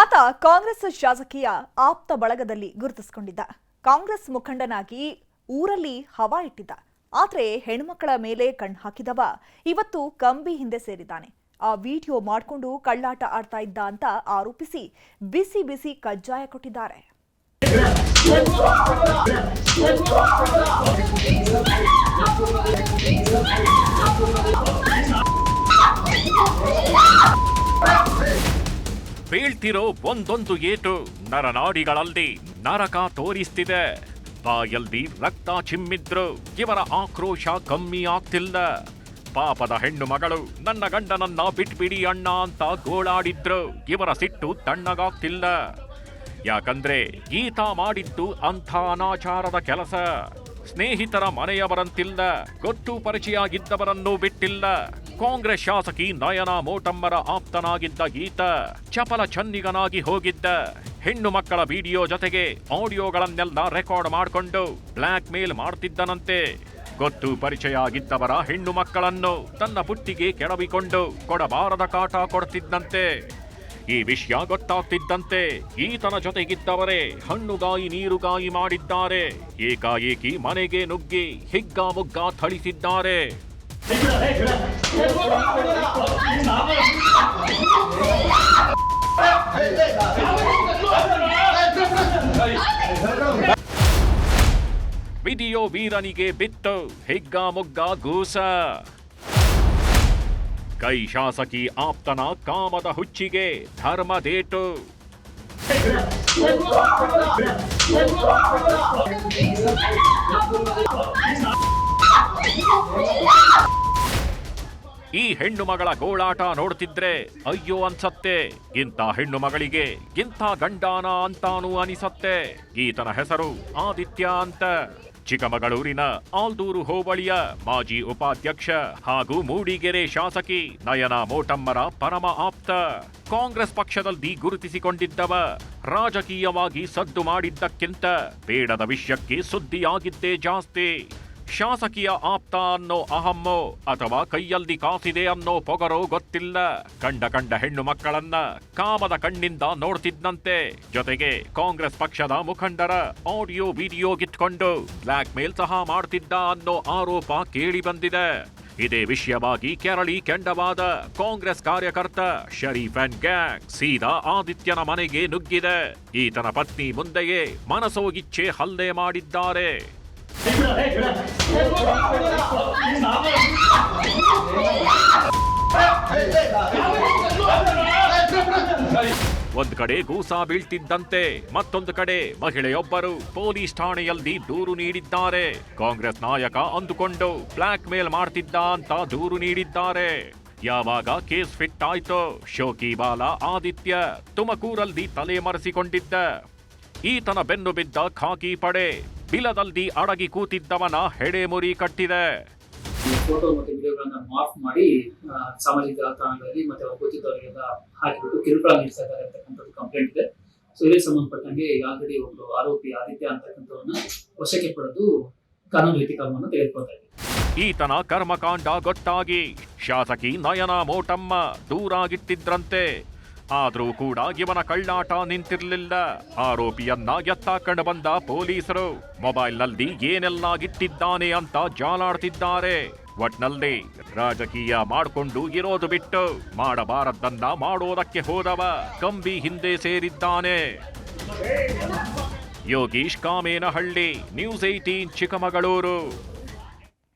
ಆತ ಕಾಂಗ್ರೆಸ್ ಶಾಸಕಿಯ ಆಪ್ತ ಬಳಗದಲ್ಲಿ ಗುರುತಿಸಿಕೊಂಡಿದ್ದ. ಕಾಂಗ್ರೆಸ್ ಮುಖಂಡನಾಗಿ ಊರಲ್ಲಿ ಹವಾ ಇಟ್ಟಿದ್ದ. ಆದರೆ ಹೆಣ್ಮಕ್ಕಳ ಮೇಲೆ ಕಣ್ ಹಾಕಿದವ. ಇವತ್ತು ಕಂಬಿ ಹಿಂದೆ ಸೇರಿದ್ದಾನೆ. ಆ ವಿಡಿಯೋ ಮಾಡ್ಕೊಂಡು ಕಳ್ಳಾಟ ಆಡ್ತಾ ಇದ್ದ ಅಂತ ಆರೋಪಿಸಿ ಬಿಸಿ ಬಿಸಿ ಕಜ್ಜಾಯ ಕೊಟ್ಟಿದ್ದಾರೆ. ಬೀಳ್ತಿರೋ ಒಂದೊಂದು ಏಟು ನರನಾಡಿಗಳಲ್ಲಿ ನರಕ ತೋರಿಸ್ತಿದೆ. ಬಾಯಲ್ಲಿ ರಕ್ತ ಚಿಮ್ಮಿದ್ರು, ಇವರ ಆಕ್ರೋಶ ಕಮ್ಮಿ ಆಗ್ತಿಲ್ಲ. ಪಾಪದ ಹೆಣ್ಣು ಮಗಳು ನನ್ನ ಗಂಡನನ್ನ ಬಿಟ್ಬಿಡಿ ಅಣ್ಣ ಅಂತ ಗೋಳಾಡಿದ್ರು, ಇವರ ಸಿಟ್ಟು ತಣ್ಣಗಾಗ್ತಿಲ್ಲ. ಯಾಕಂದ್ರೆ ಈತ ಮಾಡಿದ್ದು ಅಂಥ ಅನಾಚಾರದ ಕೆಲಸ. ಸ್ನೇಹಿತರ ಮನೆಯವರಂತಿಲ್ಲ, ಗೊತ್ತು ಪರಿಚಯ ಇದ್ದವರನ್ನೂ ಬಿಟ್ಟಿಲ್ಲ. ಕಾಂಗ್ರೆಸ್ ಶಾಸಕಿ ನಯನ ಮೋಟಮ್ಮರ ಆಪ್ತನಾಗಿದ್ದ ಈತ ಚಪಲ ಚನ್ನಿಗನಾಗಿ ಹೋಗಿದ್ದ. ಹೆಣ್ಣು ಮಕ್ಕಳ ವಿಡಿಯೋ ಜೊತೆಗೆ ಆಡಿಯೋಗಳನ್ನೆಲ್ಲ ರೆಕಾರ್ಡ್ ಮಾಡಿಕೊಂಡು ಬ್ಲ್ಯಾಕ್ ಮೇಲ್ ಮಾಡ್ತಿದ್ದನಂತೆ. ಗೊತ್ತು ಪರಿಚಯ ಆಗಿದ್ದವರ ಹೆಣ್ಣು ಮಕ್ಕಳನ್ನು ತನ್ನ ಪುಟ್ಟಿಗೆ ಕೆಡವಿಕೊಂಡು ಕೊಡಬಾರದ ಕಾಟ ಕೊಡ್ತಿದ್ದಂತೆ. ಈ ವಿಷಯ ಗೊತ್ತಾಗ್ತಿದ್ದಂತೆ ಈತನ ಜೊತೆಗಿದ್ದವರೇ ಹಣ್ಣುಗಾಯಿ ನೀರುಗಾಯಿ ಮಾಡಿದ್ದಾರೆ. ಏಕಾಏಕಿ ಮನೆಗೆ ನುಗ್ಗಿ ಹಿಗ್ಗಾಮುಗ್ಗಾ ಥಳಿಸಿದ್ದಾರೆ. ವಿಡಿಯೋ ವೀರನಿಗೆ ಬಿತ್ತು ಹಿಗ್ಗಾಮುಗ್ಗ ಗೂಸ. ಕೈ ಶಾಸಕಿ ಆಪ್ತನ ಕಾಮದ ಹುಚ್ಚಿಗೆ ಧರ್ಮದೇಟು ಈ ಹೆಣ್ಣು ಮಗಳ ಗೋಳಾಟ ನೋಡ್ತಿದ್ರೆ ಅಯ್ಯೋ ಅನ್ಸತ್ತೆ. ಇಂಥ ಹೆಣ್ಣು ಮಗಳಿಗೆ ಇಂಥ ಗಂಡಾನ ಅಂತಾನೂ ಅನಿಸತ್ತೆ. ಈತನ ಹೆಸರು ಆದಿತ್ಯ ಅಂತ. ಚಿಕ್ಕಮಗಳೂರಿನ ಆಲ್ದೂರು ಹೋಬಳಿಯ ಮಾಜಿ ಉಪಾಧ್ಯಕ್ಷ ಹಾಗೂ ಮೂಡಿಗೆರೆ ಶಾಸಕಿ ನಯನ ಮೋಟಮ್ಮರ ಪರಮ ಆಪ್ತ. ಕಾಂಗ್ರೆಸ್ ಪಕ್ಷದಲ್ಲಿ ಗುರುತಿಸಿಕೊಂಡಿದ್ದವ, ರಾಜಕೀಯವಾಗಿ ಸದ್ದು ಮಾಡಿದ್ದಕ್ಕಿಂತ ಬೇಡದ ವಿಷಯಕ್ಕೆ ಸುದ್ದಿಯಾಗಿದ್ದೇ ಜಾಸ್ತಿ. ಶಾಸಕೀಯ ಆಪ್ತ ಅನ್ನೋ ಅಹಮ್ಮೋ ಅಥವಾ ಕೈಯಲ್ಲಿ ಕಾಸಿದೆ ಅನ್ನೋ ಪೊಗರೋ ಗೊತ್ತಿಲ್ಲ. ಕಂಡ ಕಂಡ ಹೆಣ್ಣು ಮಕ್ಕಳನ್ನ ಕಾಮದ ಕಣ್ಣಿಂದ ನೋಡ್ತಿದ್ದಂತೆ ಜೊತೆಗೆ ಕಾಂಗ್ರೆಸ್ ಪಕ್ಷದ ಮುಖಂಡರ ಆಡಿಯೋ ವಿಡಿಯೋಗಿಟ್ಕೊಂಡು ಬ್ಲಾಕ್ ಮೇಲ್ ಸಹ ಮಾಡ್ತಿದ್ದ ಅನ್ನೋ ಆರೋಪ ಕೇಳಿ ಬಂದಿದೆ. ಇದೇ ವಿಷಯವಾಗಿ ಕೆರಳಿ ಕೆಂಡವಾದ ಕಾಂಗ್ರೆಸ್ ಕಾರ್ಯಕರ್ತ ಶರೀಫ್ ಅಂಡ್ ಗ್ಯಾಂಗ್ ಸೀದಾ ಆದಿತ್ಯನ ಮನೆಗೆ ನುಗ್ಗಿದೆ. ಈತನ ಪತ್ನಿ ಮುಂದೆಯೇ ಮನಸೋಗಿಚ್ಛೆ ಹಲ್ಲೆ ಮಾಡಿದ್ದಾರೆ. ಒಂದ್ ಕಡೆ ಗೂಸಾ ಬೀಳ್ತಿದ್ದಂತೆ, ಮತ್ತೊಂದು ಕಡೆ ಮಹಿಳೆಯೊಬ್ಬರು ಪೊಲೀಸ್ ಠಾಣೆಯಲ್ಲಿ ದೂರು ನೀಡಿದ್ದಾರೆ. ಕಾಂಗ್ರೆಸ್ ನಾಯಕ ಅಂದುಕೊಂಡು ಬ್ಲಾಕ್ ಮೇಲ್ ಮಾಡ್ತಿದ್ದ ಅಂತ ದೂರು ನೀಡಿದ್ದಾರೆ. ಯಾವಾಗ ಕೇಸ್ ಫಿಟ್ ಆಯ್ತೋ ಶೋಕಿಬಾಲ ಆದಿತ್ಯ ತುಮಕೂರಲ್ಲಿ ತಲೆ ಮರೆಸಿಕೊಂಡಿದ್ದ. ಈತನ ಬೆನ್ನು ಬಿದ್ದ ಖಾಕಿ ಪಡೆ ಬಿಲದಲ್ಲಿ ಅಡಗಿ ಕೂತಿದ್ದವನ ಹೆಡೆಮುರಿ ಕಟ್ಟಿದೆ. ಫೋಟೋ ಮತ್ತೆ ವಿಡಿಯೋಗಳನ್ನ ಮಾಫ್ ಮಾಡಿ ಸಾಮಾಜಿಕ ಜಾಲತಾಣಗಳಲ್ಲಿ ಮತ್ತೆ ಅವ್ರು ಗೊತ್ತಿದ್ದವರಿಗೆಲ್ಲ ಹಾಕಿಬಿಟ್ಟು ಕಿರುಕುಳ ನೀಡ್ತಾ ಇದ್ದಾರೆ ಅಂತಕ್ಕಂಥದ್ದು ಕಂಪ್ಲೇಂಟ್ ಇದೆ. ಸೊ ಇದಕ್ಕೆ ಸಂಬಂಧಪಟ್ಟಂಗೆ ಆಲ್ರೆಡಿ ಒಂದು ಆರೋಪಿ ಆದಿತ್ಯ ಅಂತಕ್ಕಂಥವನ್ನ ವಶಕ್ಕೆ ಪಡೆದು ಕಾನೂನು ರೀತಿ ಕ್ರಮವನ್ನು ತೆಗೆದುಕೊಳ್ತಾ ಇದೆ ಈತನ ಕರ್ಮಕಾಂಡ ಗೊತ್ತಾಗಿ. ಶಾಸಕಿ ನಯನ ಮೋಟಮ್ಮ ದೂರಾಗಿಟ್ಟಿದ್ರಂತೆ. ಆದ್ರೂ ಕೂಡ ಇವನ ಕಳ್ಳಾಟ ನಿಂತಿರಲಿಲ್ಲ. ಆರೋಪಿಯನ್ನ ಎತ್ತಾಕೊಂಡು ಬಂದ ಪೊಲೀಸರು, ಮೊಬೈಲ್ನಲ್ಲಿ ಏನೆಲ್ಲ ಇಟ್ಟಿದ್ದಾನೆ ಅಂತ ಜಾಲಾಡ್ತಿದ್ದಾರೆ. ಒಟ್ನಲ್ಲಿ ರಾಜಕೀಯ ಮಾಡಿಕೊಂಡು ಇರೋದು ಬಿಟ್ಟು ಮಾಡಬಾರದ್ದನ್ನ ಮಾಡೋದಕ್ಕೆ ಹೋದವ ಕಂಬಿ ಹಿಂದೆ ಸೇರಿದ್ದಾನೆ. Yogish Kamenahalli, news eighteen Chikkamagaluru.